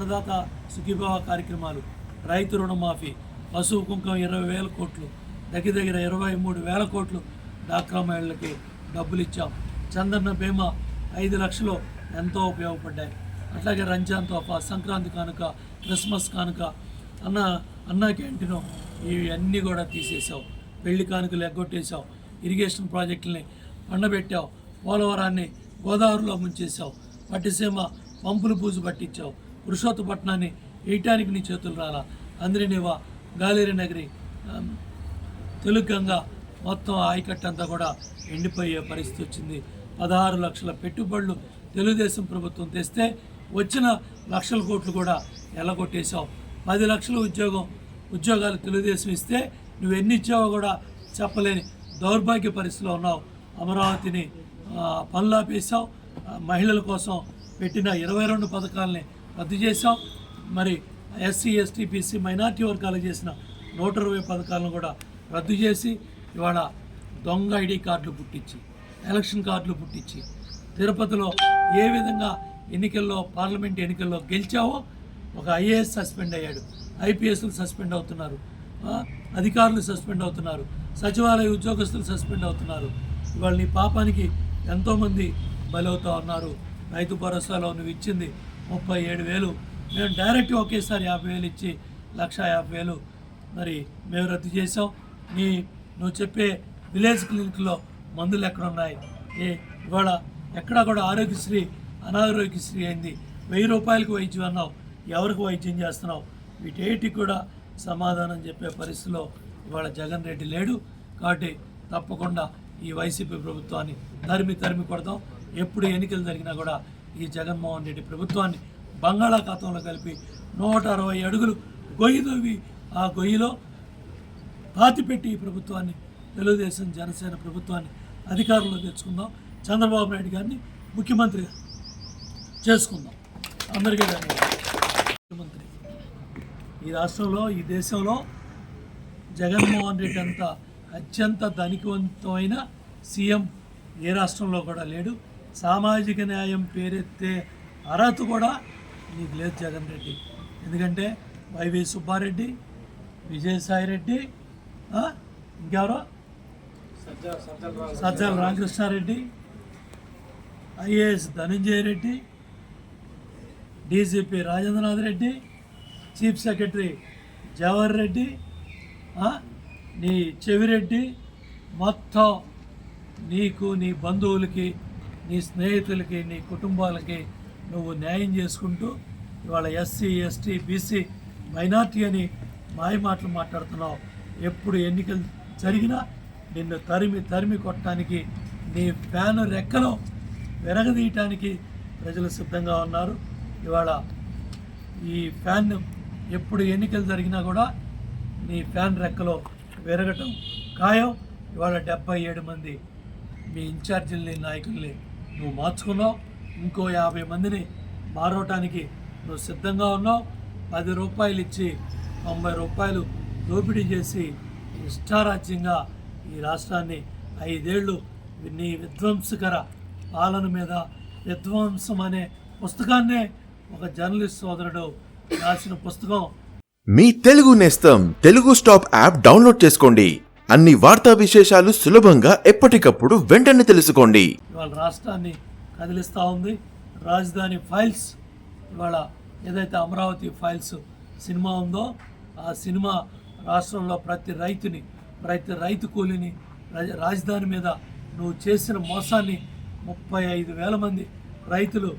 అన్నదాత సుఖీభావ కార్యక్రమాలు. రైతు రుణమాఫీ పశువు కుంకం ఇరవై వేల కోట్లు దగ్గర దగ్గర ఇరవై మూడు వేల కోట్లు డాక్రా మహిళలకి డబ్బులు ఇచ్చాం చంద్రన్న బీమా ఐదు లక్షలు ఎంతో ఉపయోగపడ్డాయి. అట్లాగే రంజాన్ తోఫా సంక్రాంతి కానుక క్రిస్మస్ కానుక అన్న అన్నా క్యాంటీన్ ఇవన్నీ కూడా తీసేసావు పెళ్ళి కానుకలు ఎగ్గొట్టేశావు. ఇరిగేషన్ ప్రాజెక్టుల్ని పండబెట్టావు. పోలవరాన్ని గోదావరిలో ముంచేశావు. పట్టిసీమ పంపులు పూజు పట్టించావు. పురుషోత్తపట్నాన్ని వేయటానికి నీ చేతులు రాలా. అందరినివా గాలేరి నగరి తెలుగంగా మొత్తం ఆయకట్టంతా కూడా ఎండిపోయే పరిస్థితి వచ్చింది. పదహారు లక్షల పెట్టుబడులు తెలుగుదేశం ప్రభుత్వం తెస్తే వచ్చిన లక్షల కోట్లు కూడా ఎల్లగొట్టేశావు పది లక్షల ఉద్యోగం ఉద్యోగాలు తెలుగుదేశం ఇస్తే నువ్వు ఎన్ని ఇచ్చావో కూడా చెప్పలేని దౌర్భాగ్య పరిస్థితిలో ఉన్నావు. అమరావతిని పనులాపేశావు మహిళల కోసం పెట్టిన ఇరవై రెండు పథకాలని రద్దు చేశాం. మరి ఎస్సీ ఎస్టీ బీసీ మైనార్టీ వర్గాలకు చేసిన నూట ఇరవై పథకాలను కూడా రద్దు చేసి ఇవాళ దొంగ ఐడి కార్డులు పుట్టించి ఎలక్షన్ కార్డులు పుట్టించి తిరుపతిలో ఏ విధంగా ఎన్నికల్లో పార్లమెంట్ ఎన్నికల్లో గెలిచావో ఒక ఐఏఎస్ సస్పెండ్ అయ్యాడు. ఐపీఎస్లు సస్పెండ్ అవుతున్నారు. అధికారులు సస్పెండ్ అవుతున్నారు. సచివాలయ ఉద్యోగస్తులు సస్పెండ్ అవుతున్నారు. ఇవాళ నీ పాపానికి ఎంతోమంది బలవుతా ఉన్నారు. రైతు భరోసాలో నువ్వు ఇచ్చింది ముప్పై ఏడు వేలు. మేము డైరెక్ట్ ఒకేసారి యాభై వేలు ఇచ్చి లక్ష యాభై వేలు మరి మేము రద్దు చేసాం నీ నువ్వు చెప్పే విలేజ్ క్లినిక్లో మందులు ఎక్కడ ఉన్నాయి ఏ ఇవాళ ఎక్కడా కూడా ఆరోగ్యశ్రీ అనారోగ్యశ్రీ అయింది. వెయ్యి రూపాయలకు వైద్యం అన్నావు. ఎవరికి వైద్యం చేస్తున్నావు? వీటేటికి కూడా సమాధానం చెప్పే పరిస్థితిలో ఇవాళ జగన్ రెడ్డి లేడు. కాబట్టి తప్పకుండా ఈ వైసీపీ ప్రభుత్వాన్ని తరిమి తరిమి కొడతాం. ఎప్పుడు ఎన్నికలు జరిగినా కూడా ఈ జగన్మోహన్ రెడ్డి ప్రభుత్వాన్ని బంగాళాఖాతంలో కలిపి నూట అరవై అడుగులు గొయ్యి తవ్వి ఆ గొయ్యిలో పాతిపెట్టి ఈ ప్రభుత్వాన్ని తెలుగుదేశం జనసేన ప్రభుత్వాన్ని అధికారంలో తెచ్చుకుందాం. చంద్రబాబు నాయుడు గారిని ముఖ్యమంత్రి చేసుకుందాం. అందరికీ ధన్యవాదాలు. ముఖ్యమంత్రి. ఈ రాష్ట్రంలో ఈ దేశంలో జగన్మోహన్ రెడ్డి అంత అత్యంత ధనికవంతమైన సీఎం ఏ రాష్ట్రంలో కూడా లేడు. సామాజిక న్యాయం పేరెత్తే అర్హత కూడా నీకు లేదు జగన్ రెడ్డి. ఎందుకంటే వైవి సుబ్బారెడ్డి విజయసాయి రెడ్డి ఇంకెవరో? Sajjala Ramakrishnareddy IAS Dhananjaya Reddy DGP Rajendranath Reddy chief secretary Jawahar Reddy నీ చెవిరెడ్డి మొత్తం నీకు నీ బంధువులకి నీ స్నేహితులకి నీ కుటుంబాలకి నువ్వు న్యాయం చేసుకుంటూ ఇవాళ ఎస్సీ ఎస్టీ బీసీ మైనార్టీ అని మాయ మాటలు మాట్లాడుతున్నావు. ఎప్పుడు ఎన్నికలు జరిగినా నిన్ను తరిమి తరిమి కొట్టడానికి నీ ఫ్యాన్ రెక్కలో విరగదీయటానికి ప్రజలు సిద్ధంగా ఉన్నారు. ఇవాళ ఈ ఫ్యాన్ ఎప్పుడు ఎన్నికలు జరిగినా కూడా నీ ఫ్యాన్ రెక్కలో విరగటం ఖాయం. ఇవాళ డెబ్బై ఏడు మంది మీ ఇన్ఛార్జీల్ని నాయకుల్ని నువ్వు మార్చుకున్నావు. ఇంకో యాభై మందిని మారవటానికి నువ్వు సిద్ధంగా ఉన్నావు. పది రూపాయలు ఇచ్చి తొంభై రూపాయలు దోపిడీ చేసి ఇష్టారాజ్యంగా ఈ రాష్ట్రాన్ని ఐదేళ్ళు నీ విధ్వంసకర పాలన మీద విధ్వంసం అనే పుస్తకాన్నే ఒక జర్నలిస్ట్ సోదరుడు రాసిన పుస్తకం. మీ తెలుగు నేస్తం తెలుగు స్టాప్ యాప్ డౌన్లోడ్ చేసుకోండి. అన్ని వార్తా విశేషాలు సులభంగా ఎప్పటికప్పుడు వెంటనే తెలుసుకోండి. ఇవాళ రాష్ట్రాన్ని కదిలిస్తూ ఉంది. రాజధాని ఫైల్స్ ఇవాళ ఏదైతే అమరావతి ఫైల్స్ సినిమా ఉందో ఆ సినిమా రాష్ట్రంలో ప్రతి రైతుని ప్రతి రైతు కూలిని రాజధాని మీద నువ్వు చేసిన మోసాన్ని ముప్పై ఐదు వేల మంది రైతులు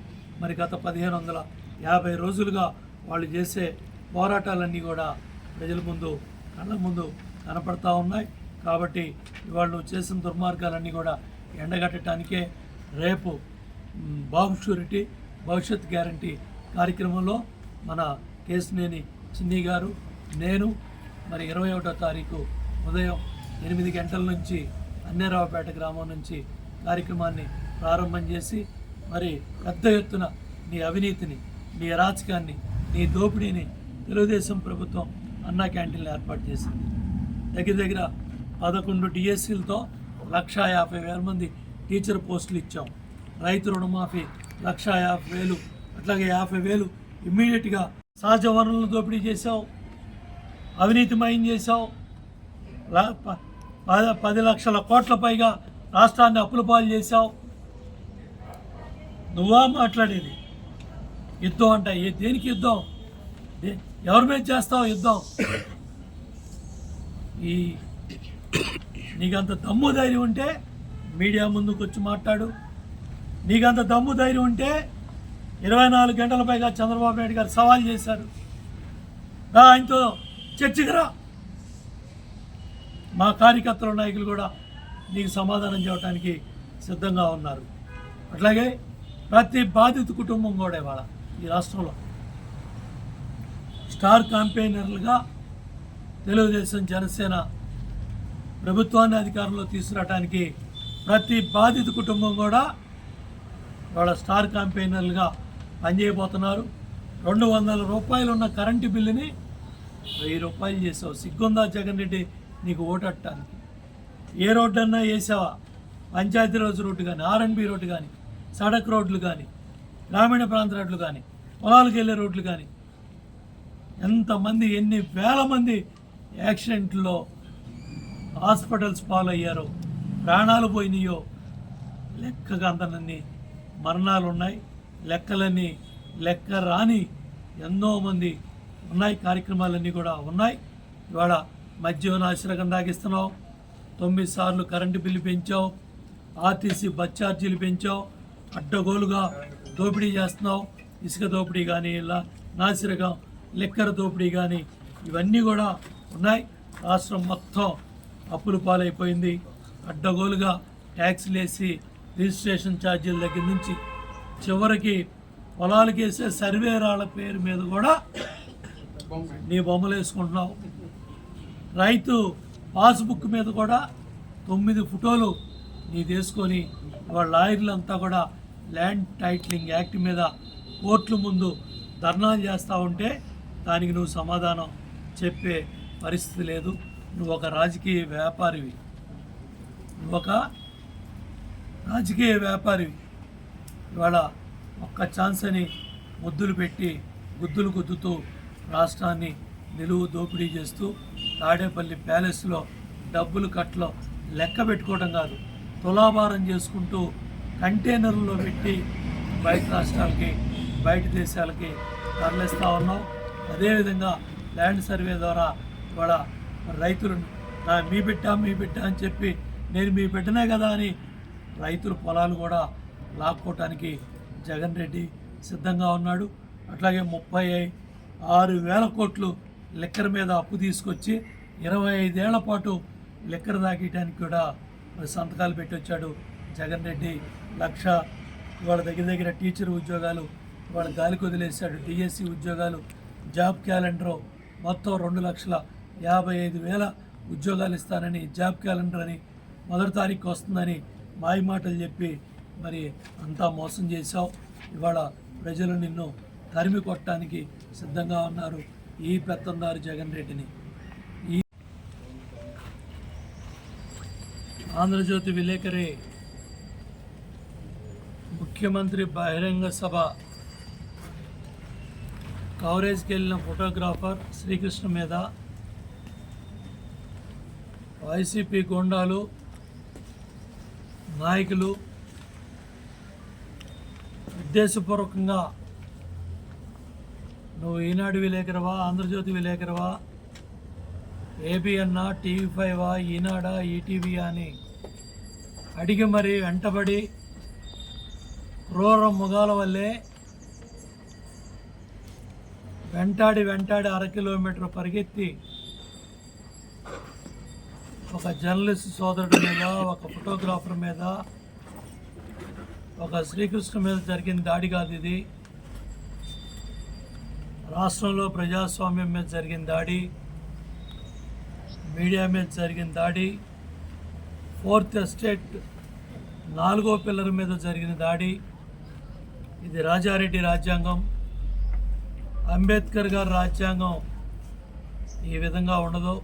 మరి గత పదిహేను వందల యాభై రోజులుగా వాళ్ళు చేసే పోరాటాలన్నీ కూడా ప్రజల ముందు కళ్ళ ముందు కనపడతా ఉన్నాయి. కాబట్టి వాళ్ళు చేసిన దుర్మార్గాలన్నీ కూడా ఎండగట్టడానికే రేపు మ్, భవిష్యత్ గ్యారంటీ కార్యక్రమంలో మన కేసునేని చిన్ని గారు నేను మరి ఇరవై ఒకటో తారీఖు ఉదయం ఎనిమిది గంటల నుంచి అన్నేరావుపేట గ్రామం నుంచి కార్యక్రమాన్ని ప్రారంభం చేసి మరి పెద్ద ఎత్తున నీ అవినీతిని నీ అరాచకాన్ని నీ దోపిడీని తెలుగుదేశం ప్రభుత్వం అన్నా క్యాంటీన్లు ఏర్పాటు చేసింది. దగ్గర దగ్గర పదకొండు డిఎస్సీలతో లక్షా యాభై వేల మంది టీచర్ పోస్టులు ఇచ్చాం. రైతు రుణమాఫీ లక్షా యాభై వేలు అట్లాగే యాభై వేలు ఇమ్మీడియట్గా సహజ వనరులను దోపిడీ చేశావు. అవినీతిమయం చేశావు. ప- ప- పది లక్షల కోట్ల పైగా రాష్ట్రాన్ని అప్పుల పాలు చేశావు. నువ్వా మాట్లాడేది? యుద్ధం అంట ఏ దేనికి యుద్ధం? ఎవరి మీద చేస్తావు యుద్ధం? ఈ నీకంత దమ్ము ధైర్యం ఉంటే మీడియా ముందుకు వచ్చి మాట్లాడు. అంత దమ్ము ధైర్యం ఉంటే ఇరవై నాలుగు గంటల పైగా చంద్రబాబు నాయుడు గారు సవాల్ చేశారు. రా ఆయనతో చర్చకు రా. మా కార్యకర్తల నాయకులు కూడా నీకు సమాధానం చెప్పడానికి సిద్ధంగా ఉన్నారు. అట్లాగే ప్రతి బాధిత కుటుంబం కూడా ఇవాళ ఈ రాష్ట్రంలో. స్టార్ క్యాంపెయినర్లుగా తెలుగుదేశం జనసేన ప్రభుత్వాన్ని అధికారంలో తీసుకురావడానికి ప్రతి బాధిత కుటుంబం కూడా వాళ్ళ స్టార్ క్యాంపెయినర్లుగా పనిచేయబోతున్నారు. రెండు వందల రూపాయలు ఉన్న కరెంటు బిల్లుని వెయ్యి రూపాయలు చేసావు. సిగ్గుందా జగన్ రెడ్డి? నీకు ఓటట్టడానికి. ఏ రోడ్డు అన్నా వేసావా? పంచాయతీ రోజు రోడ్డు కానీ ఆర్ఎన్బి రోడ్డు కానీ సడక్ రోడ్లు కానీ గ్రామీణ ప్రాంత రోడ్లు కానీ పొలాలకు వెళ్ళే రోడ్లు కానీ ఎంతమంది ఎన్ని వేల మంది యాక్సిడెంట్లో హాస్పిటల్స్ పాలయ్యారో ప్రాణాలు పోయినాయో లెక్కగా అందనన్ని మరణాలు ఉన్నాయి లెక్కలన్నీ లెక్క రాని ఎన్నో మంది ఉన్నాయి. కార్యక్రమాలన్నీ కూడా ఉన్నాయి. ఇవాళ మద్యవనాశ్రకం దాగిస్తున్నావు తొమ్మిది సార్లు కరెంటు బిల్లు పెంచావు. ఆర్టీసీ బస్ ఛార్జీలు పెంచావు. అడ్డగోలుగా దోపిడీ చేస్తున్నావు. ఇసుక దోపిడీ కానీ ఇలా నాసిరకం లెక్కర దోపిడీ కానీ ఇవన్నీ కూడా ఉన్నాయి. రాష్ట్రం మొత్తం అప్పుల పాలైపోయింది. అడ్డగోలుగా ట్యాక్స్లు వేసి రిజిస్ట్రేషన్ ఛార్జీల దగ్గర నుంచి చివరికి పొలాలకు వేసే సర్వేరాల పేరు మీద కూడా నీ బొమ్మలు వేసుకుంటున్నావు. రైతు పాస్బుక్ మీద కూడా తొమ్మిది ఫోటోలు నీ తీసుకొని వాళ్ళ లాయర్లు అంతా కూడా ల్యాండ్ టైటిలింగ్ యాక్ట్ మీద కోర్టుల ముందు ధర్నాలు చేస్తూ ఉంటే దానికి నువ్వు సమాధానం చెప్పే పరిస్థితి లేదు. నువ్వు ఒక రాజకీయ వ్యాపారివి. నువ్వు ఒక రాజకీయ వ్యాపారివి. ఇవాళ ఒక్క ఛాన్స్ అని ముద్దులు పెట్టి గుద్దులు గుద్దుతూ రాష్ట్రాన్ని నిలువు దోపిడీ చేస్తూ తాడేపల్లి ప్యాలెస్లో డబ్బులు కట్లో లెక్క పెట్టుకోవడం కాదు. తులాభారం చేసుకుంటూ కంటైనర్లో పెట్టి బయట రాష్ట్రాలకి బయట దేశాలకి తరలిస్తూ ఉన్నాం అదేవిధంగా ల్యాండ్ సర్వే ద్వారా ఇవాళ రైతులు మీ బిడ్డ మీ బిడ్డ అని చెప్పి నేను మీ బిడ్డనే కదా అని రైతుల పొలాలు కూడా లాక్కోవటానికి జగన్ రెడ్డి సిద్ధంగా ఉన్నాడు. అట్లాగే ముప్పై ఆరు వేల కోట్లు లెక్కర మీద అప్పు తీసుకొచ్చి ఇరవై ఐదేళ్ళ పాటు లెక్కర దాకేయడానికి కూడా సంతకాలు పెట్టి వచ్చాడు జగన్ రెడ్డి. లక్ష వాళ్ళ దగ్గర దగ్గర టీచర్ ఉద్యోగాలు వాళ్ళ గాలికి వదిలేశాడు. డిఎస్సి ఉద్యోగాలు జాబ్ క్యాలెండరు మొత్తం రెండు లక్షల యాభై ఐదు వేల ఉద్యోగాలు ఇస్తానని జాబ్ క్యాలెండర్ అని మొదటి తారీఖు వస్తుందని మాయ మాటలు చెప్పి మరి అంతా మోసం చేశావు. ఇవాళ ప్రజలు నిన్ను తరిమి కొట్టడానికి సిద్ధంగా ఉన్నారు ఈ పెత్తందారు జగన్ రెడ్డిని. ఈ ఆంధ్రజ్యోతి విలేకరి ముఖ్యమంత్రి బహిరంగ సభ. కవరేజ్కి వెళ్ళిన ఫోటోగ్రాఫర్ శ్రీకృష్ణ మీద వైసీపీ గోండాలు నాయకులు ఉద్దేశపూర్వకంగా నువ్వు ఈనాడు విలేకరవా ఆంధ్రజ్యోతి విలేకరవా ఏబిఎన్నా టీవీ ఫైవా ఈనాడా ఈటీవీ అని అడిగి మరి వెంటబడి క్రూర ముగాల వల్లే వెంటాడి వెంటాడి అర కిలోమీటర్ పరిగెత్తి ఒక జర్నలిస్ట్ సోదరుడి మీద ఒక ఫోటోగ్రాఫర్ మీద ఒక శ్రీకృష్ణ మీద జరిగిన దాడి కాదు ఇది. రాష్ట్రంలో ప్రజాస్వామ్యం మీద జరిగిన దాడి మీడియా మీద జరిగిన దాడి ఫోర్త్ ఎస్టేట్ నాలుగో పిల్లర్ మీద జరిగిన దాడి ఇది రాజారెడ్డి రాజ్యాంగం. అంబేద్కర్ గారి రాజ్యాంగం ఈ విధంగా ఉండదు.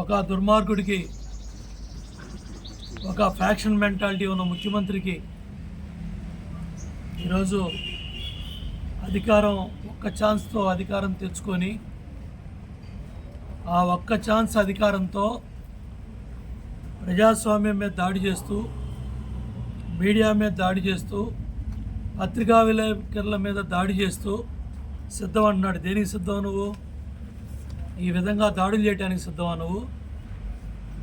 ఒక దుర్మార్గుడికి ఒక ఫ్యాక్షన్ మెంటాలిటీ ఉన్న ముఖ్యమంత్రికి ఈరోజు అధికారం ఒక్క ఛాన్స్తో అధికారం తెచ్చుకొని ఆ ఒక్క ఛాన్స్ అధికారంతో ప్రజాస్వామ్యం మీద దాడి చేస్తూ మీడియా మీద దాడి చేస్తూ పత్రికా విలేకరుల మీద దాడి చేస్తూ సిద్ధం అంటున్నాడు. దేనికి సిద్ధం నువ్వు? ఈ విధంగా దాడులు చేయడానికి సిద్ధమా నువ్వు?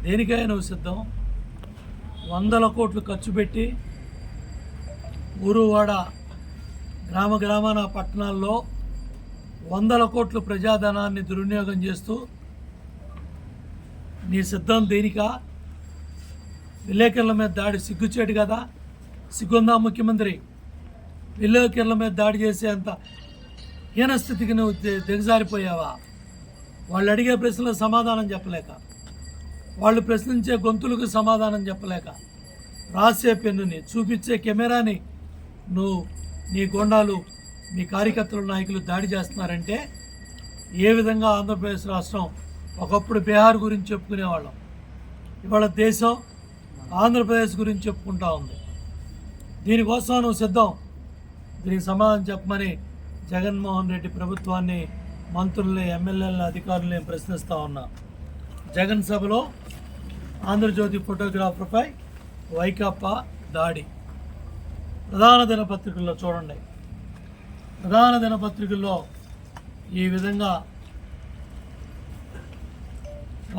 దేనికై నువ్వు సిద్ధం? వందల కోట్లు ఖర్చు పెట్టి ఊరువాడ గ్రామ గ్రామాన పట్టణాల్లో వందల కోట్లు ప్రజాధనాన్ని దుర్వినియోగం చేస్తూ నీ సిద్ధం దేనికా? విలేకరుల మీద దాడి సిగ్గుచేటు కదా? సిగ్గుందా ముఖ్యమంత్రి? విలేకరుల మీద దాడి చేసే అంత హీన స్థితికి నువ్వు దిగజారిపోయావా వాళ్ళు అడిగే ప్రశ్నలకు సమాధానం చెప్పలేక వాళ్ళు ప్రశ్నించే గొంతులకు సమాధానం చెప్పలేక రాసే పెన్నుని చూపించే కెమెరాని నువ్వు నీ గోండాలు నీ కార్యకర్తలు నాయకులు దాడి చేస్తున్నారంటే ఏ విధంగా ఆంధ్రప్రదేశ్ రాష్ట్రం ఒకప్పుడు బీహార్ గురించి చెప్పుకునేవాళ్ళం. ఇవాళ దేశం ఆంధ్రప్రదేశ్ గురించి చెప్పుకుంటా ఉంది. దీనికోసం నువ్వు సిద్ధం. దీనికి సమాధానం చెప్పమని జగన్మోహన్ రెడ్డి ప్రభుత్వాన్ని మంత్రుల్ని ఎమ్మెల్యేలని అధికారులని ప్రశ్నిస్తూ ఉన్నా. జగన్ సభలో ఆంధ్రజ్యోతి ఫోటోగ్రాఫర్పై వైకాపా దాడి. ప్రధాన దినపత్రికల్లో చూడండి. ప్రధాన దినపత్రికల్లో ఈ విధంగా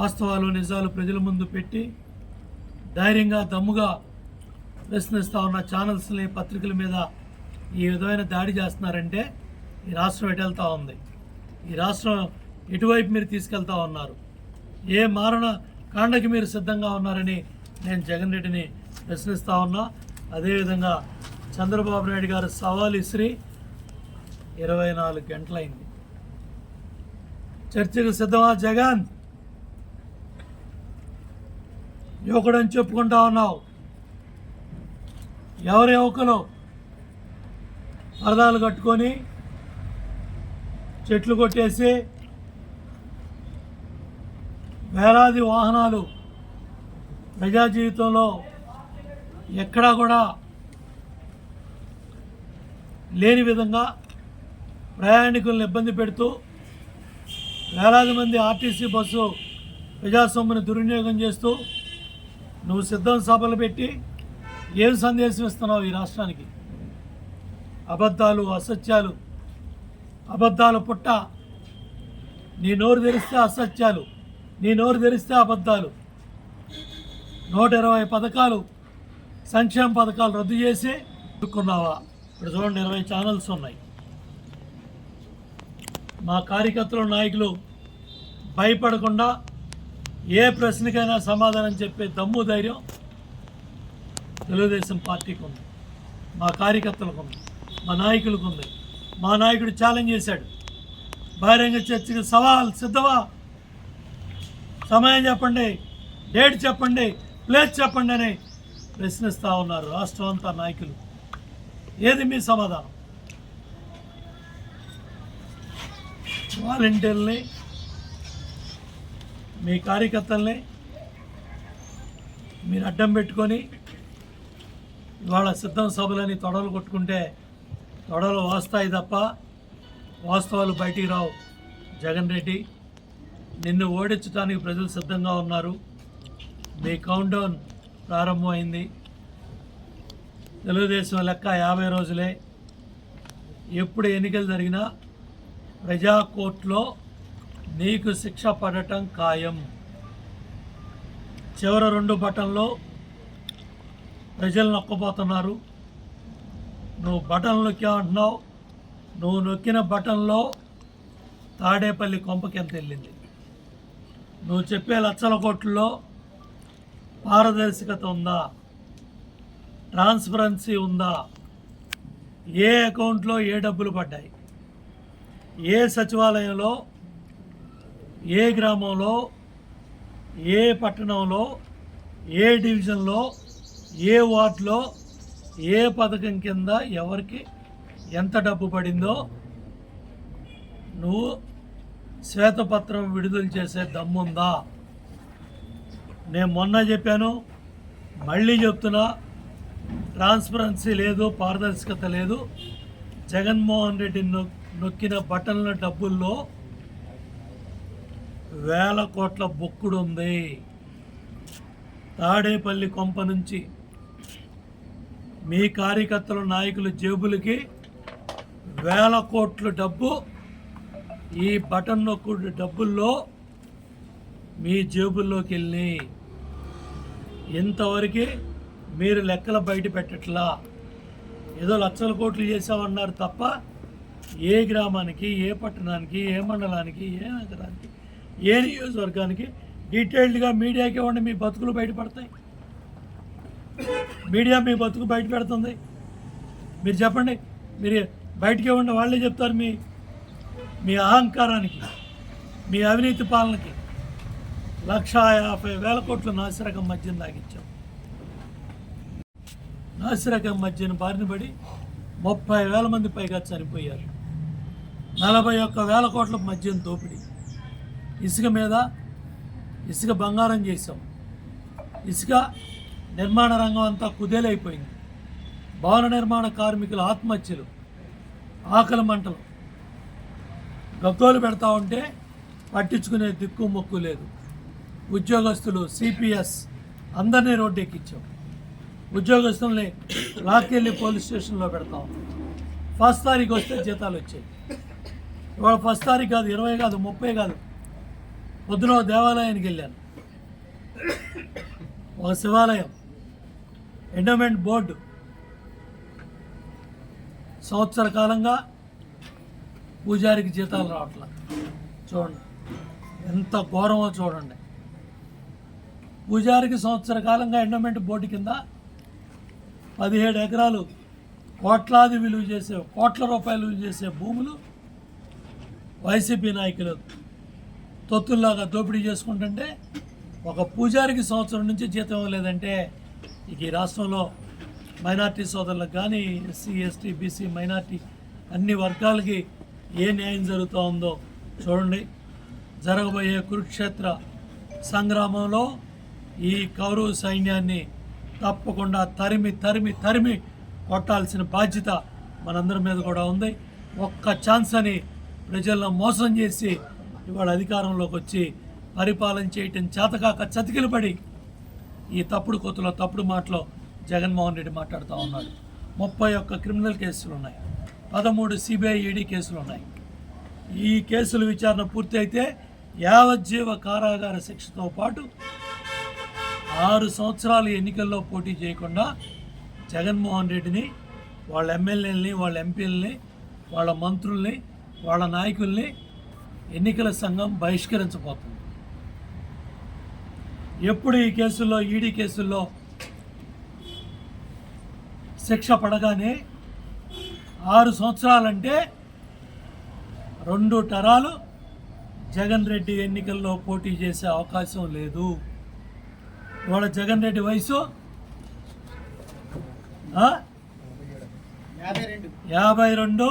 వాస్తవాలు నిజాలు ప్రజల ముందు పెట్టి ధైర్యంగా దమ్ముగా ప్రశ్నిస్తూ ఉన్న ఛానల్స్ని పత్రికల మీద ఈ విధమైన దాడి చేస్తున్నారంటే ఈ రాష్ట్రం ఎటు వెళ్తూ ఉంది. ఈ రాష్ట్రం ఎటువైపు మీరు తీసుకెళ్తా ఉన్నారు. ఏ మారణ కాండకి మీరు సిద్ధంగా ఉన్నారని నేను జగన్ రెడ్డిని ప్రశ్నిస్తూ ఉన్నా. అదేవిధంగా చంద్రబాబు నాయుడు గారు సవాల్ ఇసిరి ఇరవై నాలుగు గంటలైంది. చర్చకు సిద్ధమా జగన్? యువకుడని చెప్పుకుంటా ఉన్నావు. ఎవరి యువకులు? పరదాలు కట్టుకొని చెట్లు కొట్టేసి వేలాది వాహనాలు ప్రజా జీవితంలో ఎక్కడా కూడా లేని విధంగా ప్రయాణికులను ఇబ్బంది పెడుతూ వేలాది మంది ఆర్టీసీ బస్సు ప్రజాస్వామ్యని దుర్వినియోగం చేస్తూ నువ్వు సిద్ధం సభలు పెట్టి ఏం సందేశం ఇస్తున్నావు ఈ రాష్ట్రానికి? అబద్ధాలు అసత్యాలు అబద్ధాల పుట్ట. నీ నోరు తెరిస్తే అసత్యాలు నీ నోరు తెరిస్తే అబద్ధాలు. నూట ఇరవై పథకాలు సంక్షేమ పథకాలు రద్దు చేసి ఎదుర్కొన్నావా ఇప్పుడు చూడండి ఇరవై ఛానల్స్ ఉన్నాయి. మా కార్యకర్తలు నాయకులు భయపడకుండా ఏ ప్రశ్నకైనా సమాధానం చెప్పే దమ్ము ధైర్యం తెలుగుదేశం పార్టీకి ఉంది. మా కార్యకర్తలకు ఉంది. మా నాయకులకు ఉంది. మా నాయకుడు ఛాలెంజ్ చేశాడు. బహిరంగ చర్చకు సవాల్ సిద్ధవా సమయం చెప్పండి డేట్ చెప్పండి ప్లేస్ చెప్పండి అని ప్రశ్నిస్తూ ఉన్నారు రాష్ట్రం అంతా నాయకులు. ఏది మీ సమాధానం? వాలంటీర్ని మీ కార్యకర్తల్ని మీరు అడ్డం పెట్టుకొని ఇవాళ సిద్ధం సభలని తొడలు కొట్టుకుంటే తొడలు వాస్తాయి తప్ప వాస్తవాలు బయటికి రావు. జగన్ రెడ్డి నిన్ను ఓడించడానికి ప్రజలు సిద్ధంగా ఉన్నారు. మీ కౌంట్ డౌన్ ప్రారంభమైంది. తెలుగుదేశం లెక్క యాభై రోజులే. ఎప్పుడు ఎన్నికలు జరిగినా ప్రజా కోర్టులో నీకు శిక్ష పడటం ఖాయం. చివరి రెండు బటన్లో ప్రజలు నొక్కబోతున్నారు నువ్వు బటన్ నొక్కావంటున్నావు నువ్వు నొక్కిన బటన్లో తాడేపల్లి కొంపకి ఎంత వెళ్ళింది? నువ్వు చెప్పే లక్షల కోట్లలో పారదర్శకత ఉందా? ట్రాన్స్పరెన్సీ ఉందా? ఏ అకౌంట్లో ఏ డబ్బులు పడ్డాయి? ఏ సచివాలయంలో ఏ గ్రామంలో ఏ పట్టణంలో ఏ డివిజన్లో ఏ వార్డులో ఏ పథకం కింద ఎవరికి ఎంత డబ్బు పడిందో నువ్వు శ్వేతపత్రం విడుదల చేసే దమ్ముందా? నేను మొన్న చెప్పాను మళ్ళీ చెప్తున్నా ట్రాన్స్పరెన్సీ లేదు పారదర్శకత లేదు. జగన్మోహన్ రెడ్డి నొ- నొక్కిన బటన్ల డబ్బుల్లో వేల కోట్ల బొక్కుడు ఉంది తాడేపల్లి కొంప నుంచి మీ కార్యకర్తల నాయకుల జేబులకి వేల కోట్ల డబ్బు ఈ బటన్ నొక్కుడు డబ్బుల్లో మీ జేబుల్లోకి వెళ్ళి ఇంతవరకు మీరు లెక్కలు బయట పెట్టట్లా. ఏదో లక్షల కోట్లు చేసామన్నారు తప్ప ఏ గ్రామానికి ఏ పట్టణానికి ఏ మండలానికి ఏ నగరానికి ఏ నియోజకవర్గానికి డీటెయిల్డ్గా మీడియాకి ఇవ్వండి మీ బతుకులు బయటపడతాయి. మీడియా మీ బతుకు బయట పెడుతుంది. మీరు చెప్పండి మీరు బయటికి ఉన్న వాళ్ళే చెప్తారు మీ మీ అహంకారానికి మీ అవినీతి పాలనకి. లక్ష యాభై వేల కోట్ల నాసిరకం మద్యం తాగించాం నాసిరకం మద్యం బారిన పడి ముప్పై వేల మంది పైగా చనిపోయారు. నలభై ఒక్క వేల కోట్ల మద్యం దోపిడీ. ఇసుక మీద ఇసుక బంగారం చేసాం ఇసుక నిర్మాణ రంగం అంతా కుదేలైపోయింది. భవన నిర్మాణ కార్మికుల ఆత్మహత్యలు ఆకలి మంటలు. గగ్గోలు పెడతా ఉంటే పట్టించుకునే దిక్కు మొక్కు లేదు. ఉద్యోగస్తులు సిపిఎస్ అందరినీ రోడ్డు ఎక్కించాం ఉద్యోగస్తుల్ని లాక్కెళ్ళి పోలీస్ స్టేషన్లో పెడతాం. ఫస్ట్ తారీఖు వస్తే జీతాలు వచ్చాయి. ఇవాళ ఫస్ట్ తారీఖు కాదు ఇరవై కాదు ముప్పై కాదు. పొద్దున దేవాలయానికి వెళ్ళాను. ఒక శివాలయం. ఎండోమెంట్ బోర్డు సంవత్సర కాలంగా పూజారికి జీతాలు రావట్లా. చూడండి. ఎంత ఘోరమో చూడండి. పూజారికి సంవత్సర కాలంగా ఎండోమెంట్ బోర్డు కింద పదిహేడు ఎకరాలు కోట్లాది విలువ చేసే కోట్ల రూపాయలు విలువ చేసే భూములు వైసీపీ నాయకులు తొత్తుల్లాగా దోపిడీ చేసుకుంటుంటే ఒక పూజారికి సంవత్సరం నుంచి జీతం ఇవ్వలేదంటే ఈ రాష్ట్రంలో మైనార్టీ సోదరులకు కానీ ఎస్సీ ఎస్టీ బీసీ మైనార్టీ అన్ని వర్గాలకి ఏ న్యాయం జరుగుతూ ఉందో చూడండి. జరగబోయే కురుక్షేత్ర సంగ్రామంలో ఈ కౌరవ సైన్యాన్ని తప్పకుండా తరిమి తరిమి తరిమి కొట్టాల్సిన బాధ్యత మనందరి మీద కూడా ఉంది. ఒక్క ఛాన్స్ అని ప్రజలను మోసం చేసి ఇవాళ అధికారంలోకి వచ్చి పరిపాలన చేయటం చేతకాక చతికిలు పడి ఈ తప్పుడు కొత్తలో తప్పుడు మాటలో జగన్మోహన్ రెడ్డి మాట్లాడుతూ ఉన్నాడు. ముప్పై ఒక్క క్రిమినల్ కేసులు ఉన్నాయి. పదమూడు సిబిఐ ఈడీ కేసులు ఉన్నాయి. ఈ కేసుల విచారణ పూర్తి అయితే యావజ్జీవ కారాగార శిక్షతో పాటు ఆరు సంవత్సరాలు ఎన్నికల్లో పోటీ చేయకుండా జగన్మోహన్ రెడ్డిని వాళ్ళ ఎమ్మెల్యేలని వాళ్ళ ఎంపీలని వాళ్ళ మంత్రుల్ని వాళ్ళ నాయకుల్ని ఎన్నికల సంఘం బహిష్కరించబోతుంది. ఎప్పుడు ఈ కేసుల్లో ఈడీ కేసుల్లో శిక్ష పడగానే ఆరు సంవత్సరాలంటే రెండు తరాలు జగన్ రెడ్డి ఎన్నికల్లో పోటీ చేసే అవకాశం లేదు. ఇవాళ జగన్ రెడ్డి వయసు? యాభై రెండు.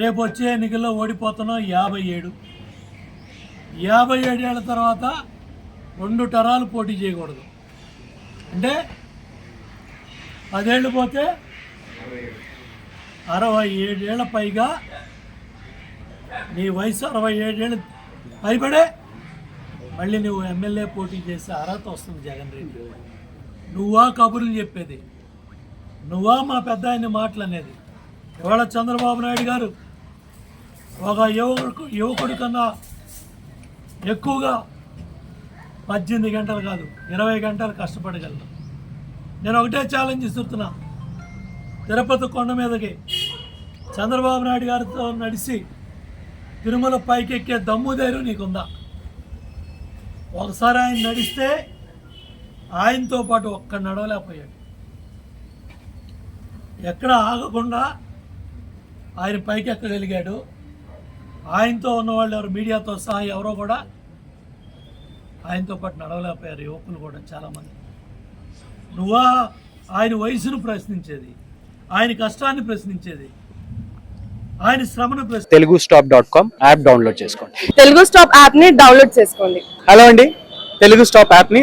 రేపు వచ్చే ఎన్నికల్లో ఓడిపోతున్నాం యాభై ఏడు. యాభై ఏడేళ్ళ తర్వాత రెండు టరాలు పోటీ చేయకూడదు. అంటే పదేళ్ళు పోతే అరవై ఏడేళ్ళ పైగా నీ వయసు అరవై ఏడేళ్ళు పైబడే మళ్ళీ నువ్వు ఎమ్మెల్యే పోటీ చేసే అర్హత వస్తుంది జగన్ రెడ్డి. నువ్వా కబుర్లు చెప్పేది. నువ్వా మా పెద్ద ఆయన మాటలు అనేది ఇవాళ చంద్రబాబు నాయుడు గారు ఒక యువకుడు యువకుడి కన్నా ఎక్కువగా పద్దెనిమిది గంటలు కాదు ఇరవై గంటలు కష్టపడగలను. నేను ఒకటే ఛాలెంజ్ ఇస్తున్నా తిరుపతి కొండ మీదకి చంద్రబాబు నాయుడు గారితో నడిచి తిరుమల పైకి ఎక్కే దమ్ము ధైర్యం నీకుందా? ఒకసారి ఆయన నడిస్తే ఆయనతో పాటు ఒక్క నడవలేకపోయాడు. ఎక్కడ ఆగకుండా ఆయన పైకి ఎక్కగలిగాడు ఆయనతో ఉన్నవాళ్ళు ఎవరు? మీడియాతో సహా ఎవరో కూడా ఆయనతో పాటు నడవలేకపోయారు యువకులు కూడా చాలామంది. నువ్వా? ఆయన వయసును ప్రశ్నించేది. ఆయన కష్టాన్ని ప్రశ్నించేది. ఆయన శ్రమను ప్రశ్న Telugu stop dot com app download చేసుకోండి. తెలుగు స్టాప్ యాప్ని డౌన్లోడ్ చేసుకోండి. హలో అండి. తెలుగు స్టాప్ యాప్ని